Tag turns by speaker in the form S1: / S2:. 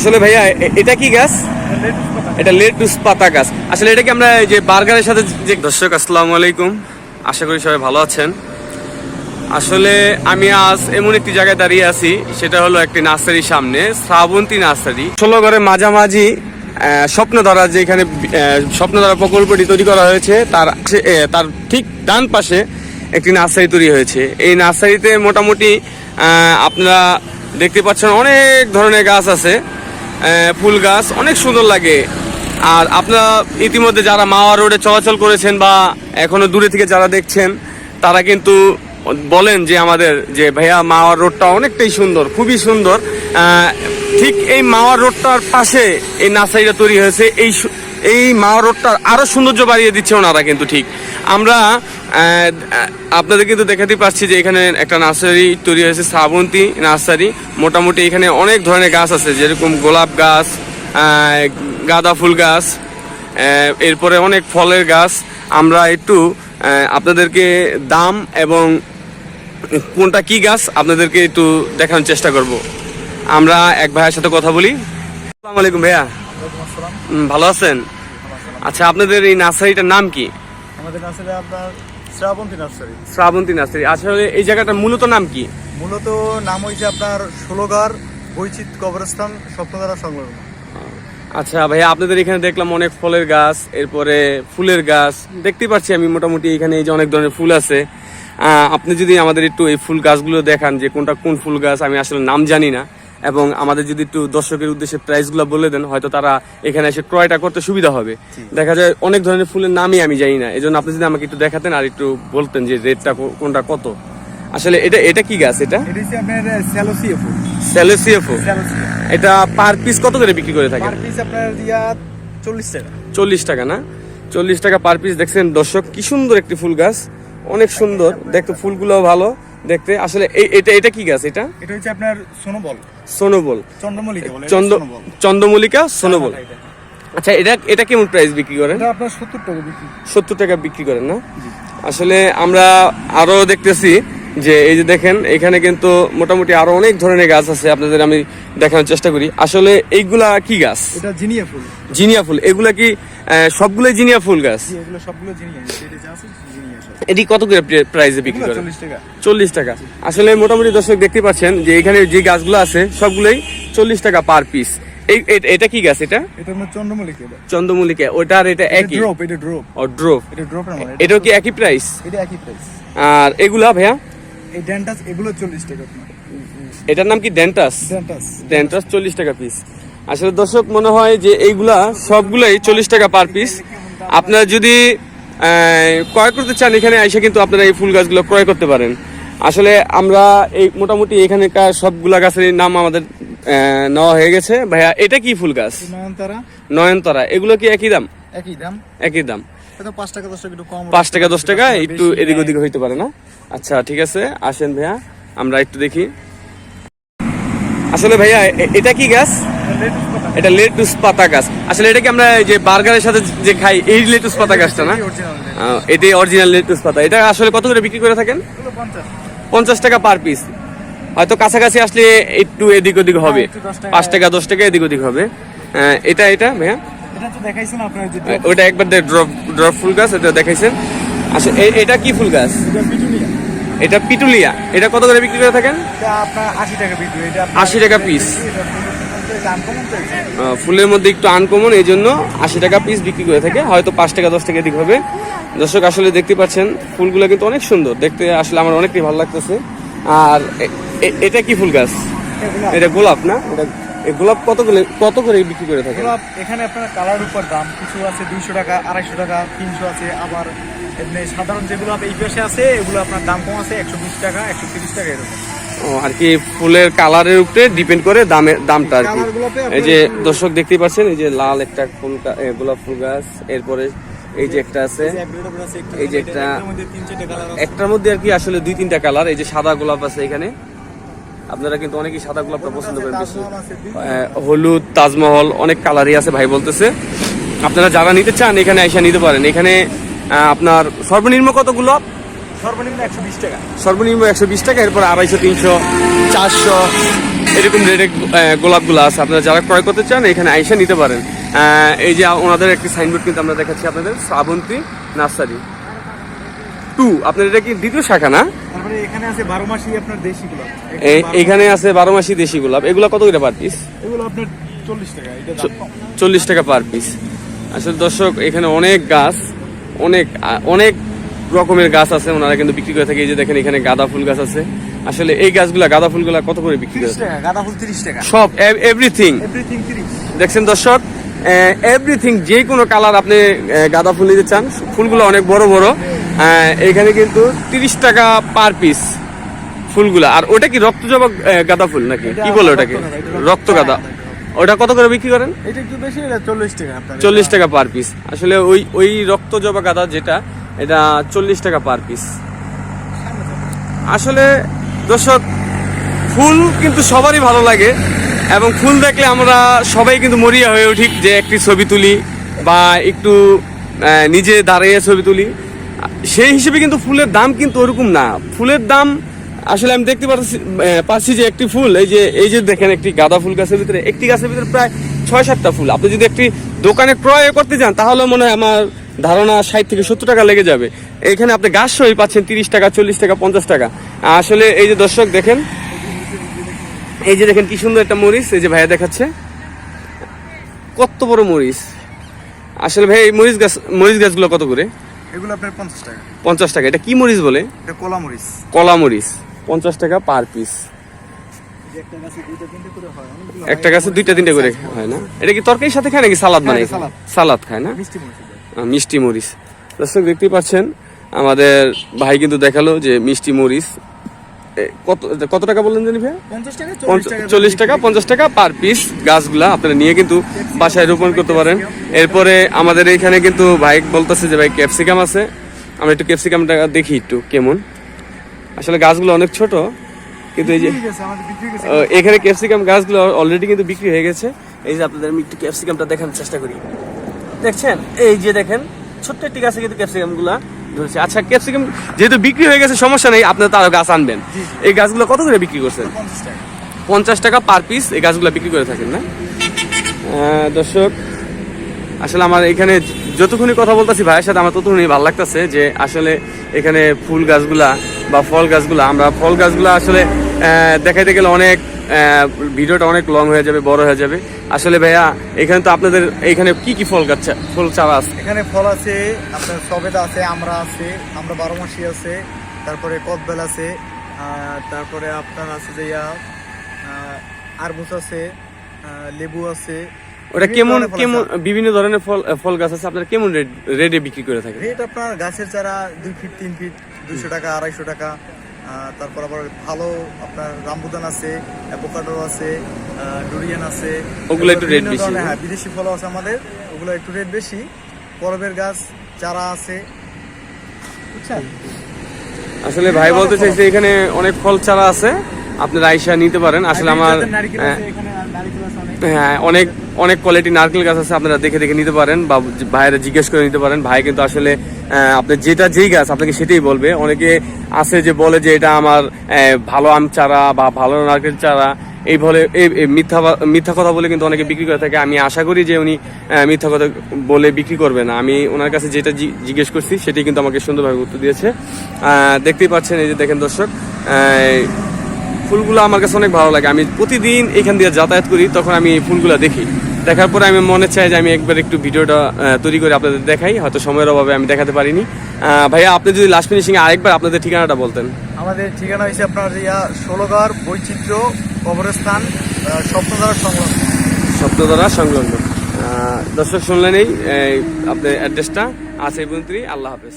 S1: আসলে ভাইয়া এটা কি গাছ? এটা লেটুস পাতা গাছ। আসলে এটা কি আমরা যে বার্গারের সাথে যে দর্শক আসসালামু আলাইকুম। আশা করি সবাই ভালো আছেন। আসলে আমি আজ এমন একটি জায়গায় দাঁড়িয়ে আছি সেটা হলো একটি নার্সারির সামনে শ্রাবন্তী নার্সারি। ষোলো ঘরের মাঝামাঝি স্বপ্নধারা যেখানে আহ, স্বপ্নধারা প্রকল্পটি তৈরি করা হয়েছে তার তার ঠিক ডান পাশে একটি নার্সারি তৈরি হয়েছে। এই নার্সারিতে মোটামুটি আপনারা দেখতে পাচ্ছেন অনেক ধরনের গাছ আছে। ফুল গাছ, অনেক সুন্দর লাগে। আর আপনারা ইতিমধ্যে যারা মাওয়া রোডে চলাচল করেছেন বা এখনও দূরে থেকে যারা দেখছেন, তারা কিন্তু বলেন যে আমাদের যে ভাইয়া মাওয়ার রোডটা অনেকটাই সুন্দর, খুবই সুন্দর। ঠিক এই মাওয়ার রোডটার পাশে এই নার্সারিটা তৈরি হয়েছে। এই এই মাওয়া রোডটার আরও সৌন্দর্য বাড়িয়ে দিচ্ছে ওনারা কিন্তু ঠিক। আমরা আপনাদের কিন্তু দেখাতে পাচ্ছি যে এখানে একটা নার্সারি তৈরি হয়েছে শ্রাবন্তী নার্সারি। মোটামুটি এখানে অনেক ধরনের গাছ আছে যেরকম গোলাপ গাছ গাঁদা ফুল গাছ এরপরে অনেক ফলের গাছ। আমরা একটু আপনাদেরকে দাম এবং কোনটা কি গাছ আপনাদেরকে একটু দেখানোর চেষ্টা করব। আমরা এক ভাইয়ের সাথে কথা বলি। আসসালামু আলাইকুম ভাইয়া। ভালো আছেন? আচ্ছা আপনাদের এই নার্সারিটার নাম কি?
S2: আমাদের নার্সারি আপনার শ্রাবন্তী নার্সারি।
S1: শ্রাবন্তী নার্সারি। আসলে এই জায়গাটার মূলত নাম কি?
S2: মূলত নাম হয়েছে আপনার ষোলোগার বৈচিত কবরস্থান স্বপ্নধারা সংলগ্ন।
S1: আচ্ছা ভাইয়া আপনাদের এখানে দেখলাম অনেক ফলের গাছ এরপরে ফুলের গাছ। দেখতে পাচ্ছি আমি মোটামুটি এখানে এই যে অনেক ধরনের ফুল আছে। আপনি যদি আমাদের একটু এই ফুল গাছগুলো দেখান যে কোনটা কোন ফুল গাছ আমি আসলে নাম জানি না। এবং আমাদের যদি একটু দর্শকের উদ্দেশ্যে প্রাইসগুলো বলে দেন হয়তো তারা এখানে এসে ক্রয়টা করতে সুবিধা হবে। দেখা যায় অনেক ধরনের ফুলের নামই আমি জানি না এই জন্য আপনি যদি আমাকে একটু দেখাতেন আর একটু বলতেন যে রেটটা কোনটা কত। আসলে এটা এটা কি গাছ এটা?
S2: এটা
S1: স্যালোসিয়াফো পার পিস কত করে বিক্রি করে
S2: পার পিস আপনার দিয়া চল্লিশ টাকা।
S1: চল্লিশ টাকা না? চল্লিশ টাকা পার পিস দেখছেন দর্শক কি সুন্দর একটি ফুল গাছ। অনেক সুন্দর। দেখতে ফুলগুলো ভালো। দেখতে। আসলে এই- এটা এটা কি গাছ এটা?
S2: এটা হচ্ছে আপনার সোনোবল।
S1: সোনোবল।
S2: চন্দ্রমল্লিকা বলে।
S1: চন্দ্রমল্লিকা সোনোবল। আচ্ছা এটা এটা কেমন প্রাইস বিক্রি করেন?
S2: এটা আপনার সত্তর টাকা বিক্রি।
S1: সত্তর টাকা বিক্রি করেন না? আসলে আমরা আরও দেখতেছি যে এই যে দেখেন এখানে কিন্তু মোটামুটি আরও অনেক ধরনের গাছ আছে। আপনাদের আমি দেখানোর চেষ্টা করি। আসলে এইগুলা কি গাছ?
S2: এটা জিনিয়া ফুল।
S1: জিনিয়া ফুল। এগুলা কি আহ, সবগুলোই জিনিয়া ফুল গাছ?
S2: এগুলো সবগুলো জিনিয়া। এটা
S1: এটি কত করে প্রাইসে বিক্রি করেন?
S2: চল্লিশ টাকা।
S1: আসলে মোটামুটি দর্শক দেখতে পাচ্ছেন যে এখানে যে গাছগুলো আছে সবগুলোই চল্লিশ টাকা পার পিস এটা কি গাছ এটা?
S2: এটা চন্দ্রমল্লিকা
S1: চন্দ্রমল্লিকা। ওটা আর এটা একই?
S2: ড্রপ এটা ড্রপ
S1: ও ড্রোভ
S2: এটা ড্রপের মানে
S1: এটাও কি একই প্রাইস
S2: এটা একই প্রাইস
S1: আর এগুলা ভাইয়া?
S2: এই ড্যান্টাস এগুলো চল্লিশ টাকা
S1: এটার নাম কি ডেন্টাস?
S2: ড্যান্টাস
S1: ডেন্টাস চল্লিশ টাকা পিস আসলে দর্শক মনে হয় যে এইগুলা সবগুলাই চল্লিশ টাকা পার পিস আপনারা যদি ক্রয় করতে চান এখানে এসে কিন্তু আপনারা এই ফুল গাছগুলো ক্রয় করতে পারেন। আসলে আমরা এই মোটামুটি এখানকার সবগুলা গাছের নাম আমাদের নেওয়া হয়ে গেছে। ভাইয়া এটা কি ফুল গাছ?
S2: নয়নতারা।
S1: নয়নতারা। এগুলো কি একই দাম?
S2: একই দাম।
S1: একই দাম।
S2: পাঁচ টাকা দশ টাকা একটু
S1: এদিক ওদিক হইতে পারে না? আচ্ছা ঠিক আছে আসেন ভাইয়া আমরা একটু দেখি। আসলে ভাইয়া এটা কি গাছ? এটা লেটুস পাতা গাছ। আসলে এটা কি আমরা যে বার্গারের সাথে যে খাই এই লেটুস পাতা গাছটা না?
S2: এটাই
S1: অরিজিনাল লেটুস। পাতা। এটা আসলে কত করে বিক্রি করে থাকেন?
S2: পঞ্চাশ।
S1: টাকা পার পিস হয়তো কাছাকাছি আসলে একটু এদিক ওদিক হবে
S2: টাকা-
S1: পাঁচ টাকা দশ টাকা এদিক ওদিক হবে এটা এটা ভাইয়া?
S2: এটা তো দেখাইছেন আপনার যে
S1: ওটা একবার ড্রপ ড্রপ ফুল গাছ এটা দেখাইছেন। আচ্ছা এটা কি ফুল গাছ?
S2: এটা
S1: পিটুলিয়া। এটা কত করে বিক্রি করে থাকেন?
S2: আপনার আশি টাকা বিক্রি এটা আপনার-
S1: 80 টাকা piece।
S2: ফুলের
S1: মধ্যে একটু আনকমন এই জন্য আশি টাকা পিস বিক্রি করে থাকে। হয়তো পাঁচ টাকা দশ টাকা দিক হবে। দর্শক আসলে দেখতে পাচ্ছেন ফুলগুলো কিন্তু অনেক সুন্দর। দেখতে আসলে আমার অনেকটাই ভালো লাগতেছে। আর এটা কি ফুল গাছ? এটা গোলাপ না? এটা এই গোলাপ কত করে কত করে বিক্রি করে থাকে
S2: এগুলো এখানে আপনার কালার উপর দাম কিছু আছে দুইশো টাকা আড়াইশো টাকা তিনশো আছে আবার এমনি সাধারণ যেগুলো এই পাশে আছে এগুলো আপনার দাম কম আছে একশো বিশ টাকা একশো তিরিশ টাকা এরকম।
S1: ও, আর কি ফুলের কালারের উপরে ডিপেন্ড করে দামের দামটা আর কি। এই যে দর্শক দেখতেই পাচ্ছেন এই যে লাল একটা ফুল গোলাপ ফুল গাছ এরপরে এই যে একটা আছে
S2: এই যে একটু
S1: একটার মধ্যে আর কি আসলে দুই তিনটা কালার এই যে সাদা গোলাপ আছে এখানে। আপনারা কিন্তু অনেকেই সাদা গোলাপটা পছন্দ করেন বেশি। হলুদ তাজমহল অনেক কালারই আছে ভাই বলতেছে। আপনারা যারা নিতে চান এখানে আইসা নিতে পারেন। এখানে আপনার সর্বনিম্ন কত গোলাপ?
S2: সর্বনিম্ন একশো বিশ টাকা।
S1: সর্বনিম্ন একশো বিশ টাকা এরপর আড়াইশো তিনশো চারশো এরকম রেডের গোলাপগুলো আছে। আপনারা যারা ক্রয় করতে চান এখানে আইসা নিতে পারেন। এই যে ওনাদের একটি সাইনবোর্ড কিন্তু আমরা দেখাচ্ছি আপনাদের শ্রাবন্তী নার্সারি। টু আপনার এটা কি দ্বিতীয় শাখা না?
S2: এখানে আছে বারো মাসি আপনার দেশি গোলাপ।
S1: এই- আছে বারো মাসি দেশি গোলাপ। এগুলো কত করে পার পিস
S2: এগুলো আপনার চল্লিশ টাকা।
S1: চল্লিশ পার পিস আসলে দর্শক এখানে অনেক গাছ অনেক অনেক রকমের গাছ আছে ওনারা কিন্তু বিক্রি করে থাকে। এই যে দেখেন এখানে গাঁদা ফুল গাছ আছে। আসলে এই গাছগুলা গাঁদা ফুলগুলা কত করে বিক্রি করে?
S2: গাঁদা ফুল তিরিশ টাকা।
S1: সব এভরিথিং দেখছেন দর্শক এভরিথিং যে কোনো কালার আপনি গাঁদা ফুল নিতে চান। ফুলগুলো অনেক বড় বড়। এখানে কিন্তু তিরিশ টাকা পার পিস ফুলগুলা। আর ওটা কি রক্ত জবা গাঁদা ফুল নাকি? কি বলে ওটাকে?
S2: রক্ত গাঁদা
S1: গাঁদা। ওটা কত করে বিক্রি করেন?
S2: এটা একটু বেশি চল্লিশ টাকা
S1: চল্লিশ টাকা পার পিস আসলে ওই ওই রক্ত জবা গাঁদা যেটা এটা চল্লিশ টাকা পার পিস আসলে দর্শক ফুল কিন্তু সবারই ভালো লাগে এবং ফুল দেখলে আমরা সবাই কিন্তু মরিয়া হয়ে উঠি যে একটি ছবি তুলি বা একটু নিজে দাঁড়িয়ে ছবি তুলি। সেই হিসেবে কিন্তু ফুলের দাম কিন্তু ওরকম না। ফুলের দাম আসলে আমি দেখতে পাচ্ছি পাচ্ছি যে একটি ফুল, এই যে এই যে দেখেন একটি গাঁদা ফুল গাছের ভিতরে, একটি গাছের ভিতরে প্রায় ছয় সাতটা ফুল। আপনি যদি একটি দোকানে ক্রয় করতে যান, তাহলে মনে হয় আমার ধারণা ষাট থেকে সত্তর টাকা লেগে যাবে। এখানে আপনি গাছ সহই পাচ্ছেন তিরিশ টাকা, চল্লিশ টাকা, পঞ্চাশ টাকা। আসলে এই যে দর্শক দেখেন, এই যে দেখেন কি সুন্দর একটা মরিচ, এই যে ভাইয়া দেখাচ্ছে। কত বড় মরিচ। আসলে ভাই, এই মরিচ গাছ, মরিচ গাছগুলো কত করে?
S2: এগুলো আপনার পঞ্চাশ টাকা।
S1: পঞ্চাশ টাকা। এটা কি মরিচ বলে?
S2: এটা কলা মরিচ।
S1: কলা মরিচ। পঞ্চাশ টাকা পার পিস।
S2: একটা গাছে দুইটা তিনটে করে হয়
S1: হয়। না? এটা কি তরকারির সাথে খায় নাকি সালাদ
S2: হ্যাঁ,
S1: বানাই
S2: সালাদ।
S1: সালাদ খায় না?
S2: মিষ্টি মরিচ।
S1: দর্শক দেখতেই পাচ্ছেন আমাদের ভাই কিন্তু দেখাল যে মিষ্টি মরিচ কত কত টাকা বললেন জানি ভাই চল্লিশ টাকা। পঞ্চাশ টাকা পার পিস গাছগুলা আপনারা নিয়ে কিন্তু বাসায় রোপণ করতে পারেন। এরপরে আমাদের এইখানে কিন্তু ভাই বলতেছে যে ভাই ক্যাপসিকাম আছে। আমরা একটু ক্যাপসিকামটা দেখি একটু কেমন। আসলে গাছগুলো অনেক ছোট কিন্তু এই যে এখানে ক্যাপসিকাম গাছগুলো অলরেডি কিন্তু বিক্রি হয়ে গেছে। এই যে আপনাদের আমি একটু ক্যাপসিকামটা দেখানোর চেষ্টা করি। দেখছেন? এই যে দেখেন ছোট্ট একটি গাছে কিন্তু ক্যাপসিকামগুলা ধরেছে। আচ্ছা ক্যাপসিকাম যেহেতু বিক্রি হয়ে গেছে সমস্যা নেই আপনারা তো আরও গাছ আনবেন। এই গাছগুলো কত করে বিক্রি করছেন?
S2: পঞ্চাশ টাকা।
S1: পার পিস এই গাছগুলো বিক্রি করে থাকেন না? দর্শক আসলে আমার এখানে যতক্ষণই কথা বলতেছি ভাইয়ের সাথে আমার ততক্ষণই ভালো লাগতেছে যে আসলে এখানে ফুল গাছগুলা বা ফল গাছগুলা আমরা ফল গাছগুলা আসলে দেখাইতে গেলে অনেক ভিডিওটা অনেক লং হয়ে যাবে বড় হয়ে যাবে। আসলে ভাইয়া এখানে তো আপনাদের এখানে কি কি ফল গাছ ফল চারা আছে
S2: এখানে ফল আছে আপনার সবেদা আছে আমরা আছে আমরা বারো মাসি আছে তারপরে কদবেল আছে তারপরে আপনার আছে যে আরবুস আছে লেবু আছে।
S1: ওটা কেমন কেমন বিভিন্ন ধরনের ফল ফল গাছ আছে? আপনারা কেমন রেট রেটে বিক্রি করে থাকেন?
S2: রেট আপনার গাছের চারা দুই ফিট তিন ফিট দুশো টাকা আড়াইশো টাকা। তারপর আবার ভালো আপনার রামবুদান আছে অ্যাভোকাডো আছে ডুরিয়ান আছে।
S1: ওগুলো একটু রেট বেশি,
S2: হ্যাঁ? বিদেশি ফল আছে আমাদের ওগুলো একটু রেট বেশি। পরবের গাছ চারা আছে। বুঝছেন?
S1: আসলে ভাই বলতে চাইছে এখানে অনেক ফল চারা আছে। আপনারা আইসা নিতে পারেন। আসলে আমার হ্যাঁ,
S2: অনেক।
S1: হ্যাঁ অনেক অনেক কোয়ালিটি নারকেল গাছ আছে আপনারা দেখে দেখে নিতে পারেন বা ভাইয়েরা জিজ্ঞেস করে নিতে পারেন। ভাই কিন্তু আসলে আহ, আপনি যেটা যেই গাছ আপনাকে সেটাই বলবে। অনেকে আছে যে বলে যে এটা আমার ভালো আম চারা বা ভালো নারকেল চারা। এই বলে এই মিথ্যা মিথ্যা কথা বলে কিন্তু অনেকে বিক্রি করে থাকে। আমি আশা করি যে উনি মিথ্যা কথা বলে বিক্রি করবে না। আমি ওনার কাছে যেটা জিজ্ঞেস করছি সেটাই কিন্তু আমাকে সুন্দরভাবে উত্তর দিয়েছে। দেখতেই পাচ্ছেন এই যে দেখেন দর্শক ফুলগুলো আমার কাছে অনেক ভালো লাগে। আমি প্রতিদিন এখান দিয়ে যাতায়াত করি তখন আমি এই ফুলগুলো দেখি। দেখার পরে আমি মনে চাই যে আমি একবার একটু ভিডিওটা তৈরি করে আপনাদের দেখাই। হয়তো সময়ের অভাবে আমি দেখাতে পারিনি। ভাইয়া আপনি যদি লাস্ট ফিনিশিং আরেকবার আপনাদের ঠিকানাটা বলতেন।
S2: আমাদের ঠিকানা হয়েছে আপনার ইয়া ষোলোগার বৈচিত্র্য কবরস্থান স্বপ্নধারা সংলগ্ন।
S1: দ্বারা সংলগ্ন। দর্শক শুনলেন এই এই আপনার অ্যাড্রেসটা আছে এই পর্যন্তই আল্লাহ হাফেজ।